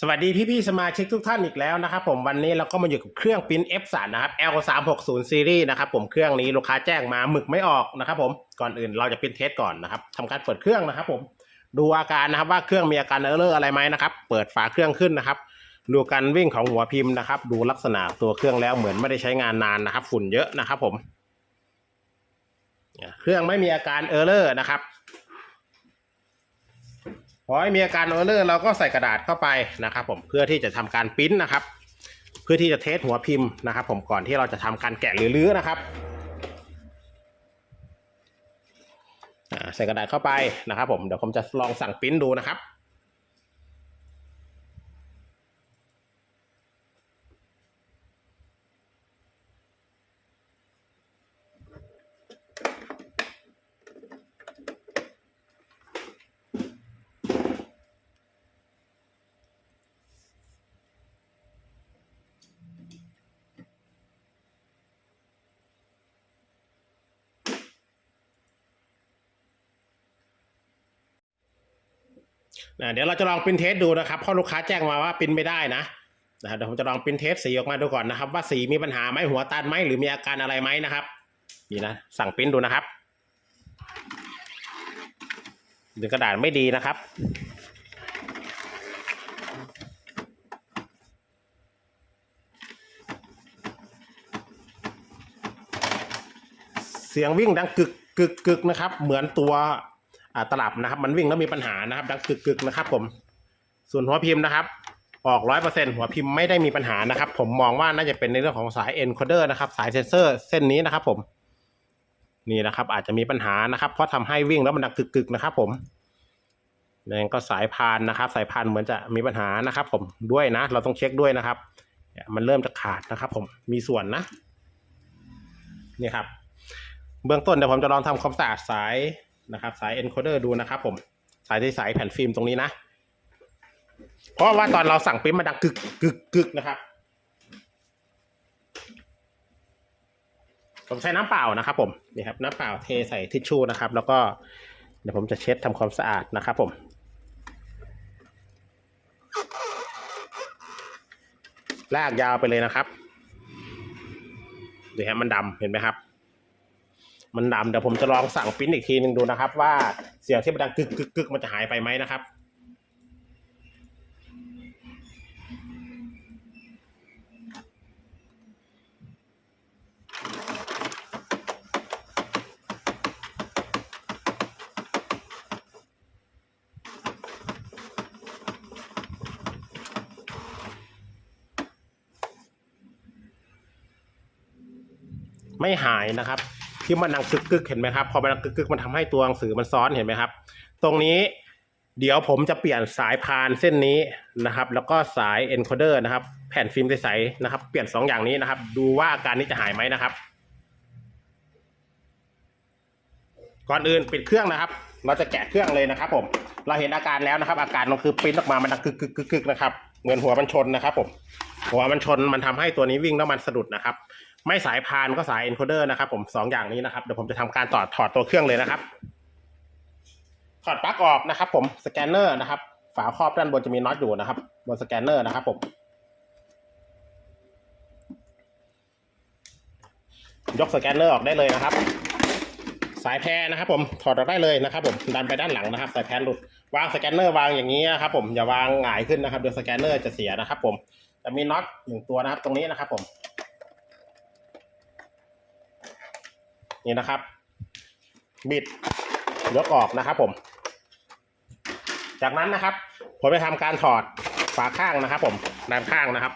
สวัสดีพี่ๆสมาชิกทุกท่านอีกแล้วนะครับผมวันนี้เราก็มาอยู่กับเครื่องปริ้น F3 นะครับ L360 Series นะครับผมเครื่องนี้ลูกค้าแจ้งมาหมึกไม่ออกนะครับผมก่อนอื่นเราจะปริ้นเทสก่อนนะครับทำการเปิดเครื่องนะครับผมดูอาการนะครับว่าเครื่องมีอาการเออร์เลอร์อะไรไหมนะครับเปิดฝาเครื่องขึ้นนะครับดูการวิ่งของหัวพิมพ์นะครับ ดูลักษณะตัวเครื่องแล้วเหมือนไม่ได้ใช้งานนานนะครับ ฝุ่นเยอะนะครับผม เครื่องไม่มีอาการเออร์เลอร์นะครับ พอให้มีอาการเออร์เลอร์เราก็ใส่กระดาษเข้าไปนะครับ ผมเพื่อที่จะทำการปริ้นนะครับ เพื่อที่จะเทสหัวพิมพ์นะครับ ผมก่อนที่เราจะทำการแกะหรือลื้อนะครับใส่กระดาษเข้าไปนะครับ ผมเดี๋ยวผมจะลองสั่งปริ้นดูนะครับ นะเดี๋ยวเราจะลองปริ้นเทสดูนะครับเพราะลูกค้าแจ้งมาว่าปริ้นไม่ได้นะนะครับเดี๋ยวผมจะลองปริ้นเทสสีออกมาดูก่อนนะครับ ว่าสีมีปัญหาไหมหัวตันไหมหรือมีอาการอะไรไหมนะครับนี่นะสั่งปริ้นดูนะครับดึงกระดาษไม่ดีนะครับเสียงวิ่งดังกึกกึกกึกนะครับ เหมือนตัว อ่าตลับนะครับ มันวิ่งแล้วมีปัญหานะครับ ดังกึกกึกนะครับ ผม ส่วนหัวพิมพ์นะครับ ออกร้อยเปอร์เซ็นหัวพิมพ์ไม่ได้มีปัญหานะครับ ผมมองว่าน่าจะเป็นในเรื่องของสาย encoder นะครับ สายเซนเซอร์เส้นนี้นะครับ ผม นี่นะครับ อาจจะมีปัญหานะครับ เพราะทำให้วิ่งแล้วมันดังกึกกึกนะครับ ผมแล้วก็สายพานนะครับ สายพานเหมือนจะมีปัญหานะครับ ผมด้วยนะ เราต้องเช็คด้วยนะครับมันเริ่มจะขาดนะครับ ผมมีส่วนนะนี่ครับ เบื้องต้นเดี๋ยวผมจะลองทำความสะอาดสาย นะครับ สาย encoder ดูนะครับผม สายที่สายแผ่นฟิล์มตรงนี้นะ เพราะว่าตอนเราสั่งปิ้นมาดังกึกกึกกึกนะครับ ผมใช้น้ำเปล่านะครับ ผมนี่ครับน้ำเปล่าเทใส่ทิชชู่นะครับ แล้วก็เดี๋ยวผมจะเช็ดทำความสะอาดนะครับ ผมลากยาวไปเลยนะครับนี่ฮะมันดำเห็นไหมครับ มันดำเดี๋ยวผมจะลองสั่งปริ้นอีกทีหนึ่งดูนะครับ ว่าเสียงที่มันดังกึกกึกกึกมันจะหายไปไหมนะครับไม่หายนะครับ ที่มันดังกึกกึกเห็นไหมครับ พอมันดังกึกกึกมันทำให้ตัวหนังสือมันซ้อนเห็นไหมครับ ตรงนี้เดี๋ยวผมจะเปลี่ยนสายพานเส้นนี้นะครับ แล้วก็สาย encoder นะครับ แผ่นฟิล์มใสๆนะครับ เปลี่ยนสองอย่างนี้นะครับ ดูว่าอาการนี้จะหายไหมนะครับ ก่อนอื่นปิดเครื่องนะครับ เราจะแกะเครื่องเลยนะครับ ผม เราเห็นอาการแล้วนะครับ อาการมันคือปิ้นออกมามันดังกึกกึกกึกกึกนะครับ เหมือนหัวมันชนนะครับ ผม หัวมันชนมันทำให้ตัวนี้วิ่งแล้วมันสะดุดนะครับ ไม่สายพานก็สาย encoder นะครับผมสองอย่างนี้นะครับ เดี๋ยวผมจะทำการต่อถอดตัวเครื่องเลยนะครับ ถอดปลั๊กออกนะครับ ผมสแกนเนอร์นะครับ ฝาครอบด้านบนจะมีน็อตอยู่นะครับ บนสแกนเนอร์นะครับ ผม ยกสแกนเนอร์ออกได้เลยนะครับ สายแพรนะครับ ผมถอดออกได้เลยนะครับ ผมดันไปด้านหลังนะครับ สายแพรหลุดวางสแกนเนอร์วางอย่างนี้นะครับ ผมอย่าวางหงายขึ้นนะครับเดี๋ยวสแกนเนอร์จะเสียนะครับ ผมจะมีน็อตหนึ่งตัวนะครับ ตรงนี้นะครับ ผม นี่นะครับ บิดยกออกนะครับผม จากนั้นนะครับ ผมจะทำการถอดฝาข้างนะครับ ผมด้านข้างนะครับ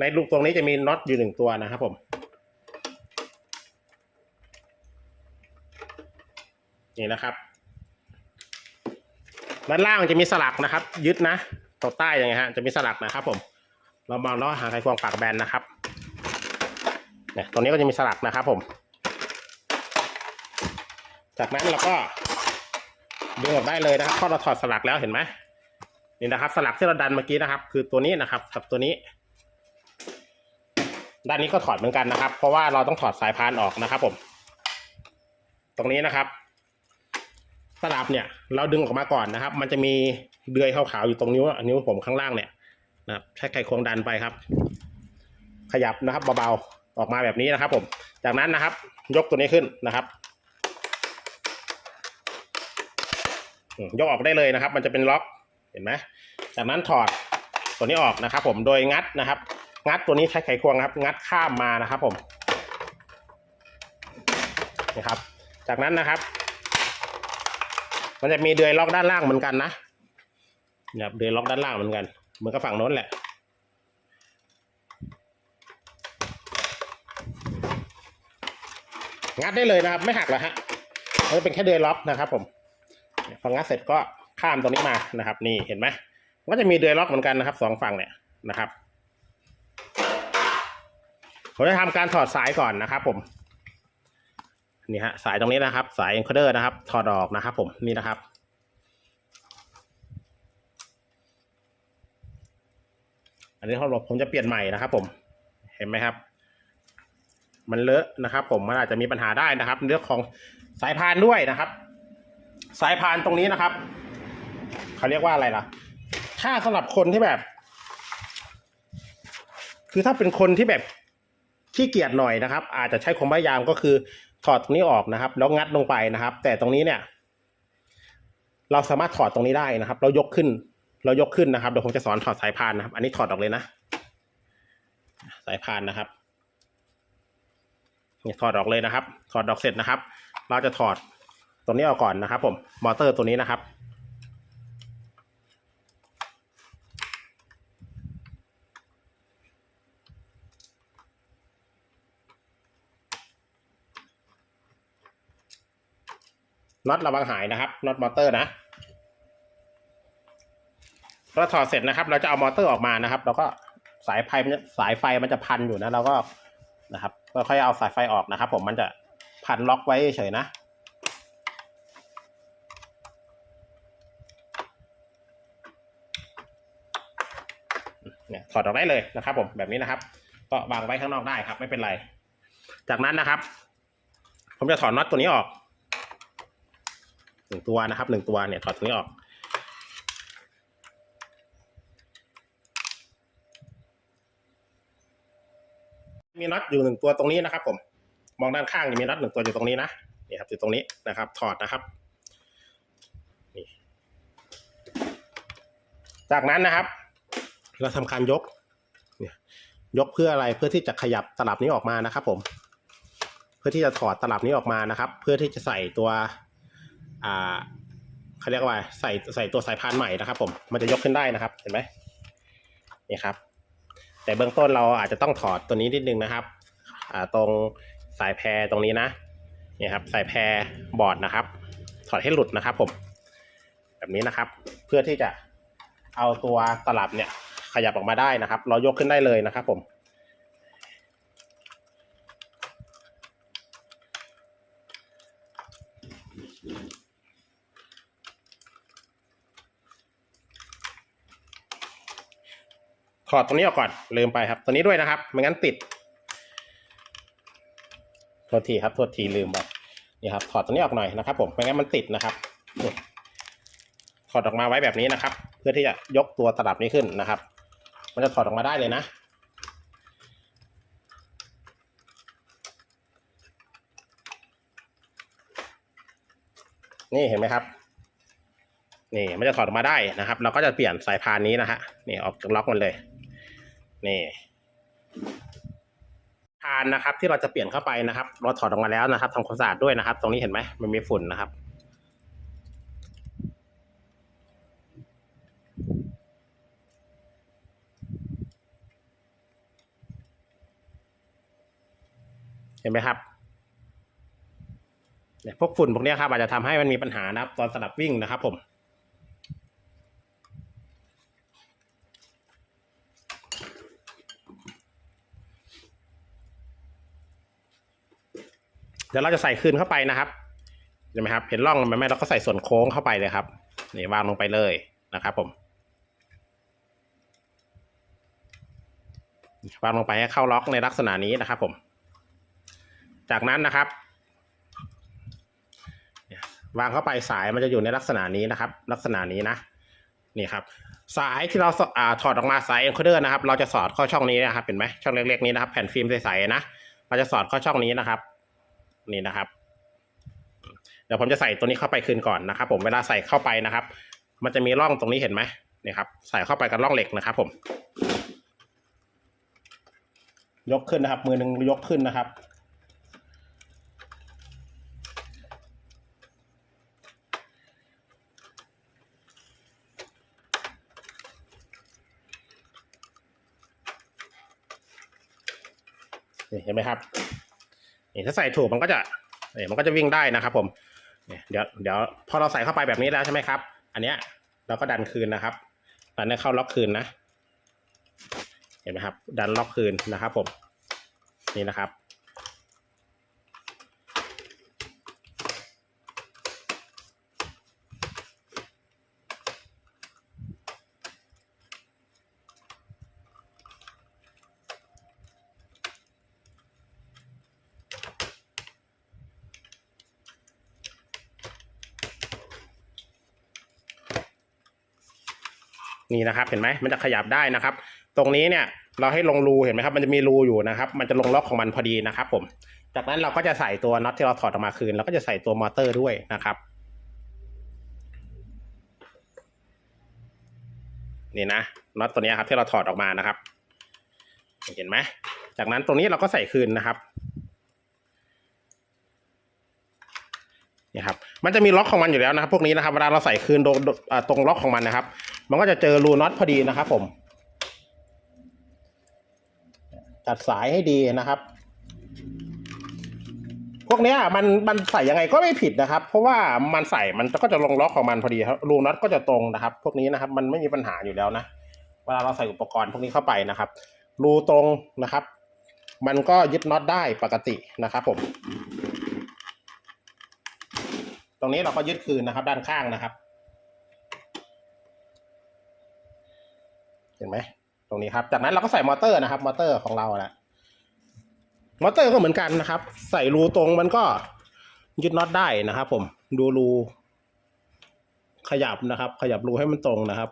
ในลูกตรงนี้จะมีน็อตอยู่หนึ่งตัวนะครับผมนี่นะครับด้านล่างจะมีสลักนะครับ ยึดนะตรงใต้ยังไงฮะจะมีสลักนะครับ ผม เรามาล้อหาไขควงปากแบนนะครับเนี่ยตรงนี้ก็จะมีสลักนะครับ ผม จากนั้นเราก็ดึงออกได้เลยนะครับพราะเราถอดสลักแล้วเห็นไหมนี่นะครับ สลักที่เราดันเมื่อกี้นะครับ คือตัวนี้นะครับกับตัวนี้ ด้านนี้ก็ถอดเหมือนกันนะครับ เพราะว่าเราต้องถอดสายพานออกนะครับ ผม ตรงนี้นะครับ สลับเนี่ย เราดึงออกมาก่อนนะครับ มันจะมีเดือยขาวๆอยู่ตรงนิ้วนิ้วผมข้างล่างเนี่ยนะครับใช้ไขควงดันไปครับ ขยับนะครับเบาๆออกมาแบบนี้นะครับ ผม จากนั้นนะครับ ยกตัวนี้ขึ้นนะครับ ยกออกได้เลยนะครับ มันจะเป็นล็อกเห็นไหมจากนั้นถอดตัวนี้ออกนะครับ ผมโดยงัดนะครับ งัดตัวนี้ใช้ไขควงครับ งัดข้ามมานะครับ ผมนี่ครับ จากนั้นนะครับ มันจะมีเดือยล็อกด้านล่างเหมือนกันนะเนี่ยเดือยล็อกด้านล่างเหมือนกันเหมือนกับฝั่งโน้นแหละงัดได้เลยนะครับ ไม่หักหรอกฮะมันจะเป็นแค่เดือยล็อกนะครับ ผม พองัดเสร็จก็ข้ามตรงนี้มานะครับ นี่เห็นไหมก็จะมีเดือยล็อกเหมือนกันนะครับสองฝั่งเนี่ยนะครับผมจะทำการถอดสายก่อนนะครับ ผมนี่ฮะสายตรงนี้นะครับ สาย encoder นะครับ ถอดออกนะครับ ผมนี่นะครับอันนี้เขาบอกผมจะเปลี่ยนใหม่นะครับ ผม เห็นไหมครับ มันเลอะนะครับ ผมมันอาจจะมีปัญหาได้นะครับ เรื่องของสายพานด้วยนะครับ สายพานตรงนี้นะครับเขาเรียกว่าอะไรล่ะ ถ้าสำหรับคนที่แบบ คือถ้าเป็นคนที่แบบขี้เกียจหน่อยนะครับ อาจจะใช้ความพยายามก็คือถอดตรงนี้ออกนะครับ แล้วงัดลงไปนะครับ แต่ตรงนี้เนี่ย เราสามารถถอดตรงนี้ได้นะครับ เรายกขึ้น เรายกขึ้นนะครับเดี๋ยวผมจะสอนถอดสายพานนะครับ อันนี้ถอดออกเลยนะ สายพานนะครับเนี่ยถอดออกเลยนะครับ ถอดออกเสร็จนะครับ เราจะถอด ตรงนี้ออกก่อนนะครับ ผม มอเตอร์ตัวนี้นะครับ น็อตระวังหายนะครับ น็อตมอเตอร์นะเราถอดเสร็จนะครับ เราจะเอามอเตอร์ออกมานะครับแล้วก็สายไฟมันจะสายไฟมันจะพันอยู่นะ เราก็นะครับก็ค่อยเอาสายไฟออกนะครับ ผมมันจะพันล็อกไว้เฉยนะ เนี่ย ถอดออกได้เลยนะครับผมแบบนี้นะครับ ก็วางไว้ข้างนอกได้ครับ ไม่เป็นไร จากนั้นนะครับ ผมจะถอดน็อตตัวนี้ออกหนึ่งตัวนะครับหนึ่งตัวเนี่ยถอดตรงนี้ออก มีน็อตอยู่หนึ่งตัวตรงนี้นะครับ ผม มองด้านข้างมีน็อตหนึ่งตัวอยู่ตรงนี้นะนี่ครับอยู่ตรงนี้นะครับ ถอดนะครับจากนั้นนะครับ เราทำการยกเนี่ยยกเพื่ออะไรเพื่อที่จะขยับตลับนี้ออกมานะครับผม เพื่อที่จะถอดตลับนี้ออกมานะครับ เพื่อที่จะใส่ตัวอ่าเขาเรียกว่าใส่ใส่ตัวสายพานใหม่นะครับ ผมมันจะยกขึ้นได้นะครับ เห็นไหมนี่ครับ แต่เบื้องต้นเราอาจจะต้องถอดตัวนี้นิดนึงนะครับอ่าตรงสายแพรตรงนี้นะนี่ครับสายแพรบอร์ดนะครับ ถอดให้หลุดนะครับ ผม แบบนี้นะครับ เพื่อที่จะเอาตัวตลับเนี่ย ขยับออกมาได้นะครับ เรายกขึ้นได้เลยนะครับผมถอดตรงนี้ออกก่อนลืมไปครับตัวนี้ด้วยนะครับไม่งั้นติดโทษทีครับโทษทีลืมไปนี่ครับถอดตัวนี้ออกหน่อยนะครับ ผมไม่งั้นมันติดนะครับถอดออกมาไว้แบบนี้นะครับ เพื่อที่จะยกตัวตลับนี้ขึ้นนะครับ มันจะถอดออกมาได้เลยนะ นี่เห็นไหมครับ นี่มันจะถอดออกมาได้นะครับ เราก็จะเปลี่ยนสายพานนี้นะฮะนี่ออกจากล็อกมันเลย นี่พานนะครับที่เราจะเปลี่ยนเข้าไปนะครับ เราถอดออกมาแล้วนะครับทำความสะอาดด้วยนะครับ ตรงนี้เห็นไหมมันมีฝุ่นนะครับ ห็นไหมครับเนี่ยพวกฝุ่นพวกนี้ครับอาจจะทำให้มันมีปัญหานะครับ ตอนสลับวิ่งนะครับผม เดี๋ยวเราจะใส่คืนเข้าไปนะครับเห็นไหมครับ เห็นร่องมันไหมเราก็ใส่ส่วนโค้งเข้าไปเลยครับนี่วางลงไปเลยนะครับ ผมวางลงไปให้เข้าล็อกในลักษณะนี้นะครับผม จากนั้นนะครับวางเข้าไปสายมันจะอยู่ในลักษณะนี้นะครับ ลักษณะนี้นะนี่ครับ สายที่เราสอ่าถอดออกมาสาย encoder นะครับ เราจะสอดเข้าช่องนี้นะครับเห็นไหมช่องเล็กๆนี้นะครับ แผ่นฟิล์มใสๆนะเราจะสอดเข้าช่องนี้นะครับ นี่นะครับ เดี๋ยวผมจะใส่ตัวนี้เข้าไปคืนก่อนนะครับ ผมเวลาใส่เข้าไปนะครับ มันจะมีร่องตรงนี้เห็นไหมนี่ครับ ใส่เข้าไปกับร่องเหล็กนะครับ ผม ยกขึ้นนะครับ มือหนึ่งยกขึ้นนะครับ นี่เห็นไหมครับนี่ถ้าใส่ถูกมันก็จะนี่มันก็จะวิ่งได้นะครับ ผมเนี่ยเดี๋ยวเดี๋ยวพอเราใส่เข้าไปแบบนี้แล้วใช่ไหมครับ อันเนี้ยเราก็ดันคืนนะครับดันให้เข้าล็อกคืนนะ เห็นไหมครับ ดันล็อกคืนนะครับ ผม นี่นะครับ นี่นะครับ เห็นไหมมันจะขยับได้นะครับ ตรงนี้เนี่ยเราให้ลงรูเห็นไหมครับมันจะมีรูอยู่นะครับ มันจะลงล็อกของมันพอดีนะครับ ผม จากนั้นเราก็จะใส่ตัวน็อตที่เราถอดออกมาคืนแล้วก็จะใส่ตัวมอเตอร์ด้วยนะครับนี่นะน็อตตัวนี้ครับที่เราถอดออกมานะครับ เห็นไหมจากนั้นตรงนี้เราก็ใส่คืนนะครับนี่ครับ มันจะมีล็อกของมันอยู่แล้วนะครับ พวกนี้นะครับเวลาเราใส่คืนตรงตรงล็อกของมันนะครับ มันก็จะเจอรูน็อตพอดีนะครับผมจัดสายให้ดีนะครับ พวกนี้มันมันใส่ยังไงก็ไม่ผิดนะครับ เพราะว่ามันใส่มันก็จะลงล็อกของมันพอดีครับรูน็อตก็จะตรงนะครับ พวกนี้นะครับ มันไม่มีปัญหาอยู่แล้วนะเวลาเราใส่อุปกรณ์พวกนี้เข้าไปนะครับ รูตรงนะครับ มันก็ยึดน็อตได้ปกตินะครับ ผม ตรงนี้เราก็ยึดคืนนะครับ ด้านข้างนะครับ เห็นไหมตรงนี้ครับ จากนั้นเราก็ใส่มอเตอร์นะครับ มอเตอร์ของเราแหละมอเตอร์ก็เหมือนกันนะครับ ใส่รูตรงมันก็ยึดน็อตได้นะครับ ผมดูรูขยับนะครับ ขยับรูให้มันตรงนะครับ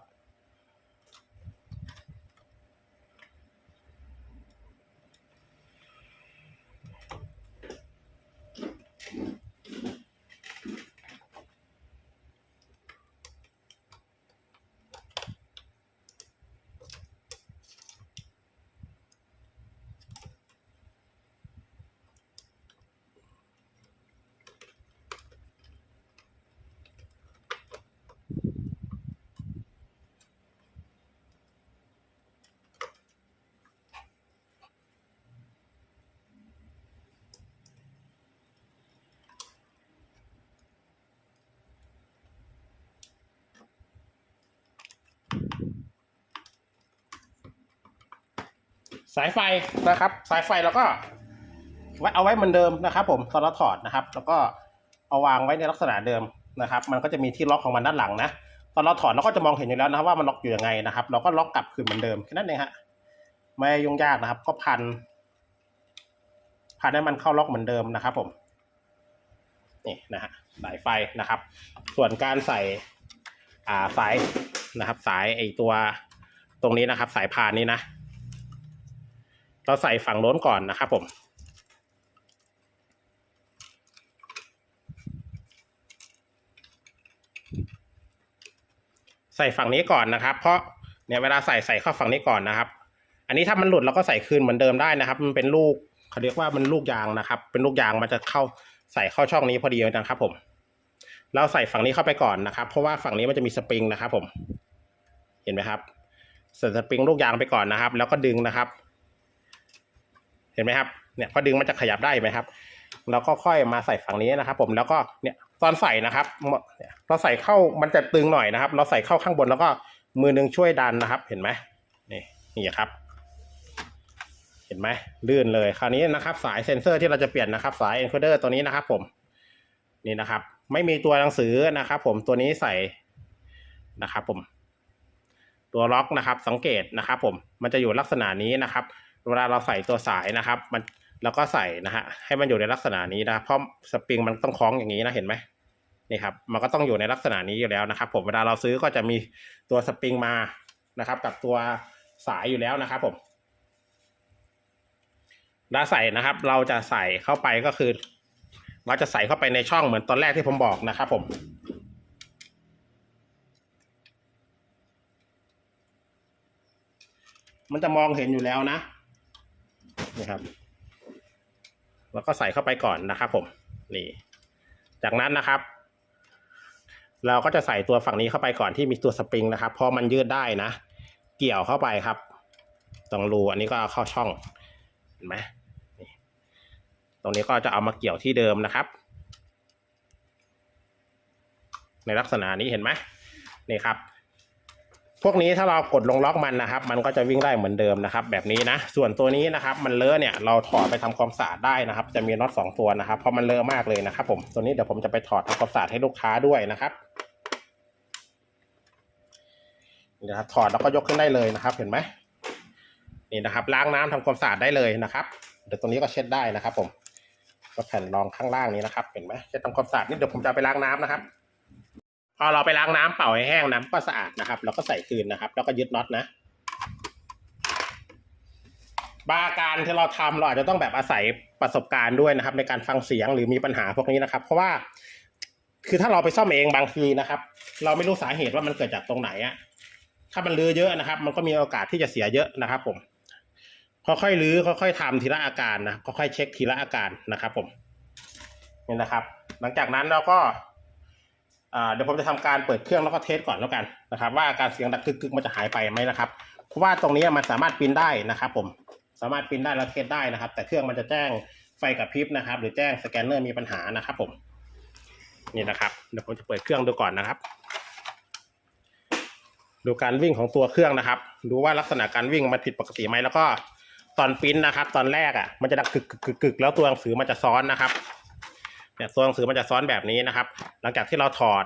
สายไฟนะครับ สายไฟเราก็ไว้เอาไว้เหมือนเดิมนะครับ ผมตอนเราถอดนะครับ แล้วก็เอาวางไว้ในลักษณะเดิมนะครับ มันก็จะมีที่ล็อกของมันด้านหลังนะตอนเราถอดเราก็จะมองเห็นอยู่แล้วนะครับว่ามันล็อกอยู่ยังไงนะครับ เราก็ล็อกกลับคืนเหมือนเดิมแค่นั้นเองฮะไม่ยุ่งยากนะครับ ก็พัน พันให้มันเข้าล็อกเหมือนเดิมนะครับ ผมนี่นะฮะสายไฟนะครับ ส่วนการใส่อ่าสายนะครับ สายไอตัวตรงนี้นะครับ สายพานนี้นะ เราใส่ฝั่งโน้นก่อนนะครับผม ใส่ฝั่งนี้ก่อนนะครับ เพราะเนี่ยเวลาใส่ใส่เข้าฝั่งนี้ก่อนนะครับ อันนี้ถ้ามันหลุดเราก็ใส่คืนเหมือนเดิมได้นะครับ มันเป็นลูกเขาเรียกว่ามันลูกยางนะครับ เป็นลูกยางมันจะเข้าใส่เข้าช่องนี้พอดีนะครับ ผม เราใส่ฝั่งนี้เข้าไปก่อนนะครับ เพราะว่าฝั่งนี้มันจะมีสปริงนะครับ ผม เห็นไหมครับใส่สปริงลูกยางไปก่อนนะครับ แล้วก็ดึงนะครับ เห็นไหมครับเนี่ยพอดึงมันจะขยับได้ไหมครับแล้วก็ค่อยมาใส่ฝั่งนี้นะครับ ผมแล้วก็เนี่ยตอนใส่นะครับเนี่ยเราใส่เข้ามันจะตึงหน่อยนะครับ เราใส่เข้าข้างบนแล้วก็มือหนึงช่วยดันนะครับ เห็นไหมนี่นี่ครับ เห็นไหมลื่นเลยคราวนี้นะครับ สายเซ็นเซอร์ที่เราจะเปลี่ยนนะครับ สาย encoder ตัวนี้นะครับ ผมนี่นะครับ ไม่มีตัวหนังสือนะครับ ผมตัวนี้ใส่นะครับ ผม ตัวล็อกนะครับ สังเกตนะครับ ผมมันจะอยู่ลักษณะนี้นะครับ เวลาเราใส่ตัวสายนะครับ มันแล้วก็ใส่นะฮะให้มันอยู่ในลักษณะนี้นะเพราะสปริงมันต้องคล้องอย่างนี้นะเห็นไหมนี่ครับมันก็ต้องอยู่ในลักษณะนี้อยู่แล้วนะครับ ผมเวลาเราซื้อก็จะมีตัวสปริงมานะครับ กับตัวสายอยู่แล้วนะครับ ผมแล้วใส่นะครับ เราจะใส่เข้าไปก็คือ เราจะใส่เข้าไปในช่องเหมือนตอนแรกที่ผมบอกนะครับ ผมมันจะมองเห็นอยู่แล้วนะ นี่ครับ แล้วก็ใส่เข้าไปก่อนนะครับ ผม นี่ จากนั้นนะครับ เราก็จะใส่ตัวฝั่งนี้เข้าไปก่อนที่มีตัวสปริงนะครับ เพราะมันยืดได้นะ เกี่ยวเข้าไปครับ ตรงรูอันนี้ก็เอาเข้าช่อง เห็นไหมตรงนี้ก็จะเอามาเกี่ยวที่เดิมนะครับ ในลักษณะนี้เห็นไหมนี่ครับ พวกนี้ถ้าเรากดลงล็อกมันนะครับ มันก็จะวิ่งได้เหมือนเดิมนะครับ แบบนี้นะ ส่วนตัวนี้นะครับ มันเลอะเนี่ยเราถอดไปทำความสะอาดได้นะครับ จะมีน็อตสองตัวนะครับเพราะมันเลอะมากเลยนะครับ ผมตัวนี้เดี๋ยวผมจะไปถอดทำความสะอาดให้ลูกค้าด้วยนะครับนี่ครับถอดแล้วก็ยกขึ้นได้เลยนะครับ เห็นไหมนี่นะครับ ล้างน้ำทำความสะอาดได้เลยนะครับเดี๋ยวตรงนี้ก็เช็ดได้นะครับ ผมก็แผ่นรองข้างล่างนี้นะครับ เห็นไหมเช็ดทำความสะอาดนี่เดี๋ยวผมจะไปล้างน้ำนะครับ พอเราไปล้างน้ำเป่าให้แห้งน้ำก็สะอาดนะครับ แล้วก็ใส่คืนนะครับ แล้วก็ยึดน็อตนะบางการที่เราทำเราอาจจะต้องแบบอาศัยประสบการณ์ด้วยนะครับ ในการฟังเสียงหรือมีปัญหาพวกนี้นะครับ เพราะว่า คือถ้าเราไปซ่อมเองบางทีนะครับ เราไม่รู้สาเหตุว่ามันเกิดจากตรงไหนอะถ้ามันลื้อเยอะนะครับ มันก็มีโอกาสที่จะเสียเยอะนะครับ ผมค่อยๆลื้อค่อยๆทำทีละอาการนะค่อยๆเช็คทีละอาการนะครับ ผมนี่นะครับ หลังจากนั้นเราก็ เดี๋ยวผมจะทำการเปิดเครื่องแล้วก็เทสก่อนแล้วกันนะครับ ว่าการเสียงดังกึกๆมันจะหายไปไหมนะครับ เพราะว่าตรงนี้มันสามารถปริ้นได้นะครับ ผมสามารถปริ้นได้แล้วเทสได้นะครับ แต่เครื่องมันจะแจ้งไฟกับพริบนะครับ หรือแจ้งสแกนเนอร์มีปัญหานะครับ ผมนี่นะครับ เดี๋ยวผมจะเปิดเครื่องดูก่อนนะครับ ดูการวิ่งของตัวเครื่องนะครับ ดูว่าลักษณะการวิ่งมันผิดปกติไหมแล้วก็ตอนปริ้นนะครับ ตอนแรกอะมันจะดังกึกกึกกึกกึกแล้วตัวหนังสือมันจะซ้อนนะครับ เนี่ยตัวหนังสือมันจะซ้อนแบบนี้นะครับ หลังจากที่เราถอด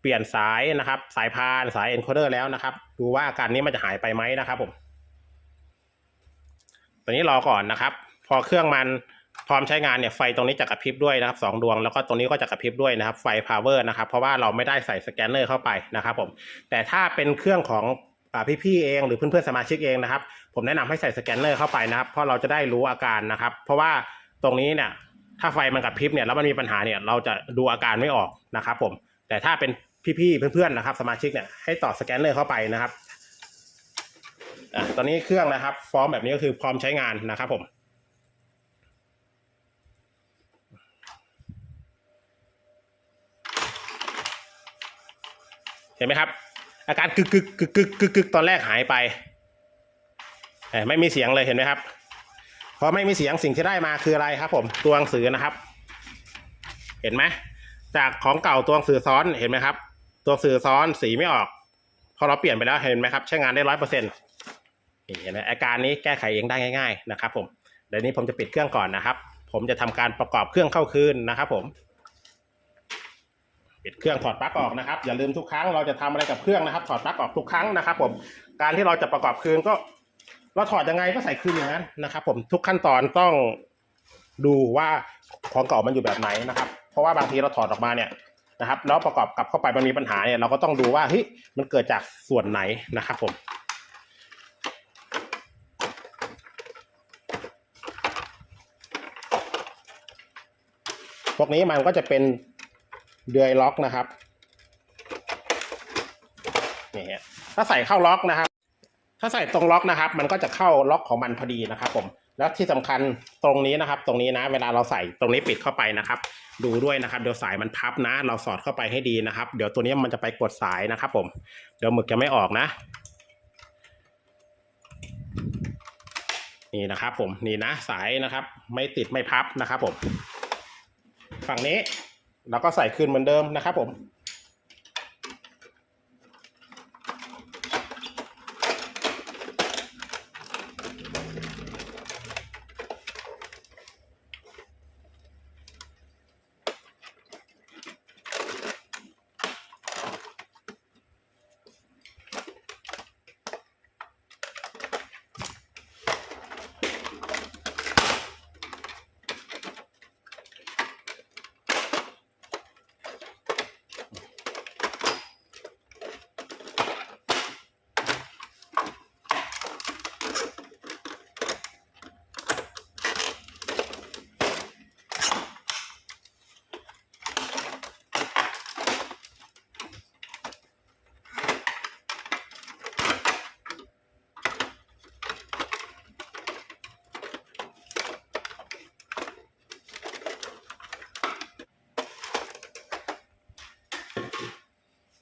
เปลี่ยนสายนะครับ สายพานสายเอนโคเดอร์แล้วนะครับ ดูว่าอาการนี้มันจะหายไปไหมนะครับผมตอนนี้รอก่อนนะครับ พอเครื่องมันพร้อมใช้งานเนี่ยไฟตรงนี้จะกระพริบด้วยนะครับสองดวงแล้วก็ตรงนี้ก็จะกระพริบด้วยนะครับไฟพาวเวอร์นะครับเพราะว่าเราไม่ได้ใส่สแกนเนอร์เข้าไปนะครับผมแต่ถ้าเป็นเครื่องของพี่ๆเองหรือเพื่อนๆสมาชิกเองนะครับ ผมแนะนำให้ใส่สแกนเนอร์เข้าไปนะครับ เพราะเราจะได้รู้อาการนะครับ เพราะว่าตรงนี้เนี่ย ถ้าไฟมันกระพริบเนี่ยแล้วมันมีปัญหาเนี่ยเราจะดูอาการไม่ออกนะครับผม แต่ถ้าเป็นพี่ๆเพื่อนๆนะครับ สมาชิกเนี่ยให้ต่อสแกนเนอร์เข้าไปนะครับอะตอนนี้เครื่องนะครับฟอร์มแบบนี้ก็คือพร้อมใช้งานนะครับผมเห็นไหมครับ อาการกึกกึกกึกกึกกึกกึกตอนแรกหายไปเอ้ยไม่มีเสียงเลยเห็นไหมครับ พอไม่มีเสียงสิ่งที่ได้มาคืออะไรครับผมตัวหนังสือนะครับ เห็นไหมจากของเก่าตัวหนังสือซ้อนเห็นไหมครับ ตัวอังสือซ้อนสีไม่ออก พอเราเปลี่ยนไปแล้วเห็นไหมครับ ใช้งานได้ร้อยเปอร์เซ็นต์เห็นไหมอาการนี้แก้ไขเองได้ง่าย ๆนะครับ ผมเดี๋ยวนี้ผมจะปิดเครื่องก่อนนะครับ ผมจะทำการประกอบเครื่องเข้าคืนนะครับ ผมปิดเครื่องถอดปลั๊กออกนะครับ อย่าลืมทุกครั้งเราจะทำอะไรกับเครื่องนะครับ ถอดปลั๊กออกทุกครั้งนะครับ ผมการที่เราจะประกอบคืนก็ เราถอดยังไงก็ใส่คืนอย่างนั้นนะครับ ผมทุกขั้นตอนต้องดูว่าของเก่ามันอยู่แบบไหนนะครับ เพราะว่าบางทีเราถอดออกมาเนี่ยนะครับ แล้วประกอบกลับเข้าไปมันมีปัญหาเนี่ยเราก็ต้องดูว่าเฮ้ยมันเกิดจากส่วนไหนนะครับ ผมพวกนี้มันก็จะเป็นเดือยล็อกนะครับนี่ฮะถ้าใส่เข้าล็อกนะครับ ถ้าใส่ตรงล็อกนะครับ มันก็จะเข้าล็อกของมันพอดีนะครับผมแล้วที่สำคัญตรงนี้นะครับ ตรงนี้นะ เวลาเราใส่ตรงนี้ปิดเข้าไปนะครับ ดูด้วยนะครับเดี๋ยวสายมันพับนะ เราสอดเข้าไปให้ดีนะครับ เดี๋ยวตัวนี้มันจะไปกดสายนะครับ ผม เดี๋ยวหมึกจะไม่ออกนะ นี่นะครับผมนี่นะสายนะครับ ไม่ติดไม่พับนะครับ ผม ฝั่งนี้เราก็ใส่คืนเหมือนเดิมนะครับ ผม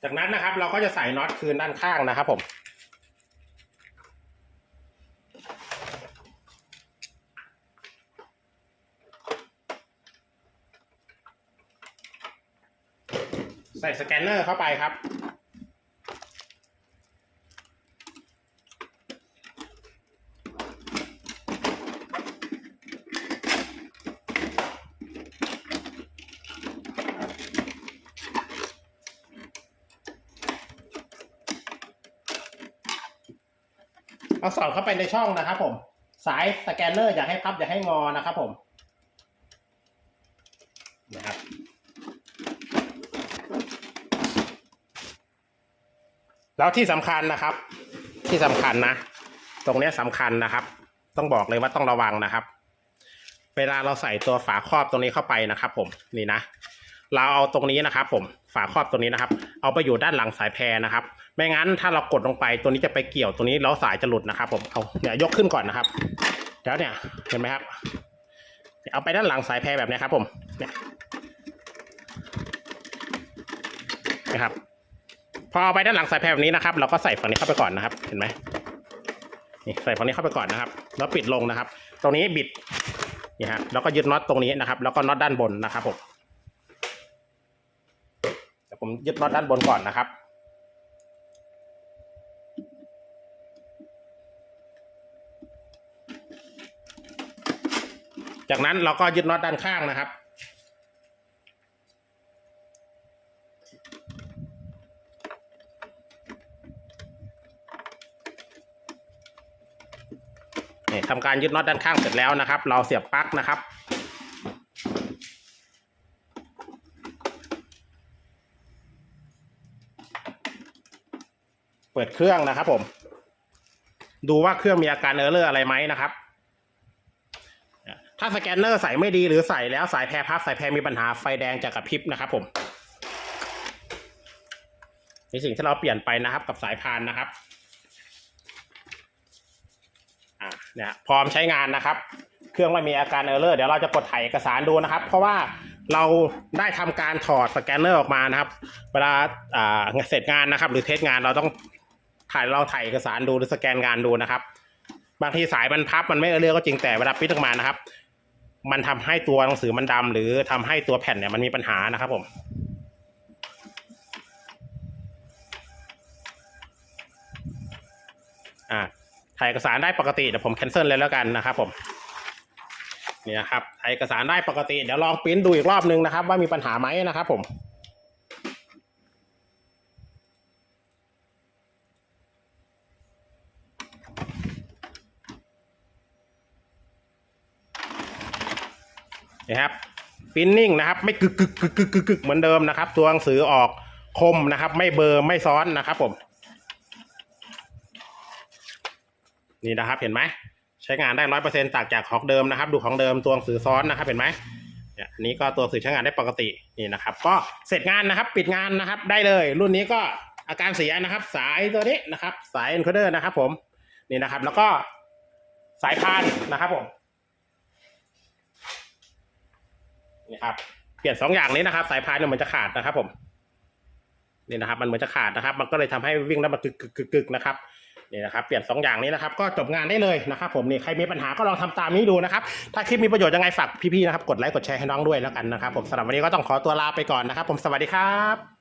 จากนั้นนะครับ เราก็จะใส่น็อตคืนด้านข้างนะครับ ผมใส่สแกนเนอร์เข้าไปครับ เอาสอดเข้าไปในช่องนะครับผม สายสแกนเนอร์อย่าให้พับอย่าให้งอนะครับผมนะครับแล้วที่สำคัญนะครับ ที่สำคัญนะ ตรงเนี้ยสำคัญนะครับ ต้องบอกเลยว่าต้องระวังนะครับ เวลาเราใส่ตัวฝาครอบตรงนี้เข้าไปนะครับ ผมนี่นะ เราเอาตรงนี้นะครับ ผมฝาครอบตรงนี้นะครับ เอาไปอยู่ด้านหลังสายแพรนะครับ ไม่งั้นถ้าเรากดลงไปตัวนี้จะไปเกี่ยวตัวนี้แล้วสายจะหลุดนะครับ ผมเอาเนี่ยยกขึ้นก่อนนะครับแล้วเนี่ยเห็นไหมครับเอาไปด้านหลังสายแพรแบบนี้ครับ ผมเนี่ยนะครับ พอเอาไปด้านหลังสายแพรแบบนี้นะครับ เราก็ใส่ฝั่งนี้เข้าไปก่อนนะครับ เห็นไหมนี่ใส่ฝั่งนี้เข้าไปก่อนนะครับ แล้วปิดลงนะครับ ตรงนี้บิดนี่ฮะแล้วก็ยึดน็อตตรงนี้นะครับ แล้วก็น็อตด้านบนนะครับผม ผมยึดน็อตด้านบนก่อนนะครับ จากนั้นเราก็ยึดน็อตด้านข้างนะครับนี่ทำการยึดน็อตด้านข้างเสร็จแล้วนะครับ เราเสียบปลั๊กนะครับ ปิดเครื่องนะครับผม ดูว่าเครื่องมีอาการเออร์เลอร์อะไรไหมนะครับ ถ้าสแกนเนอร์ใส่ไม่ดีหรือใส่แล้วสายแพรพับสายแพรมีปัญหาไฟแดงจะกระพริบนะครับผมนี่สิ่งที่เราเปลี่ยนไปนะครับ กับสายพานนะครับอ่าเนี่ยพร้อมใช้งานนะครับ เครื่องไม่มีอาการเออร์เลอร์เดี๋ยวเราจะกดถ่ายเอกสารดูนะครับ เพราะว่าเราได้ทำการถอดสแกนเนอร์ออกมานะครับ เวลาอ่าเสร็จงานนะครับ หรือเทสงานเราต้อง ถ่ายเราถ่ายเอกสารดูหรือสแกนงานดูนะครับ บางทีสายมันพับมันไม่เออร์เลอร์ก็จริงแต่เวลาปิดออกมานะครับ มันทำให้ตัวหนังสือมันดำหรือทำให้ตัวแผ่นเนี่ยมันมีปัญหานะครับผมอ่าถ่ายเอกสารได้ปกติเดี๋ยวผมแคนเซิลเลยแล้วกันนะครับผมนี่นะครับถ่ายเอกสารได้ปกติเดี๋ยวลองปริ้นดูอีกรอบนึงนะครับ ว่ามีปัญหาไหมนะครับผม นี่ครับปิ้นนิ่งนะครับ ไม่กึกกึกกึกกึกกึกกึกเหมือนเดิมนะครับตัวหนังสือออกคมนะครับ ไม่เบอร์ไม่ซ้อนนะครับผม นี่นะครับเห็นไหมใช้งานได้ร้อยเปอร์เซ็นต์จากจากของเดิมนะครับ ดูของเดิมตัวหนังสือซ้อนนะครับ เห็นไหมเนี่ยอันนี้ก็ตัวอังสือใช้งานได้ปกตินี่นะครับ ก็เสร็จงานนะครับ ปิดงานนะครับ ได้เลย รุ่นนี้ก็อาการเสียนะครับ สายตัวนี้นะครับ สาย encoder นะครับ ผมนี่นะครับ แล้วก็สายพานนะครับผม นะครับ เปลี่ยนสองอย่างนี้นะครับ สายพายเนี่ยมันจะขาดนะครับ ผมนี่นะครับ มันเหมือนจะขาดนะครับ มันก็เลยทำให้วิ่งแล้วมันกึกกึกกึกกึกนะครับนี่นะครับ เปลี่ยน2อย่างนี้นะครับ ก็จบงานได้เลยนะครับผมนี่ใครมีปัญหาก็ลองทำตามนี้ดูนะครับ ถ้าคลิปมีประโยชน์ยังไงฝากพี่ๆนะครับ กดไลค์กดแชร์ให้น้องด้วยแล้วกันนะครับ ผมสำหรับวันนี้ก็ต้องขอตัวลาไปก่อนนะครับ ผมสวัสดีครับ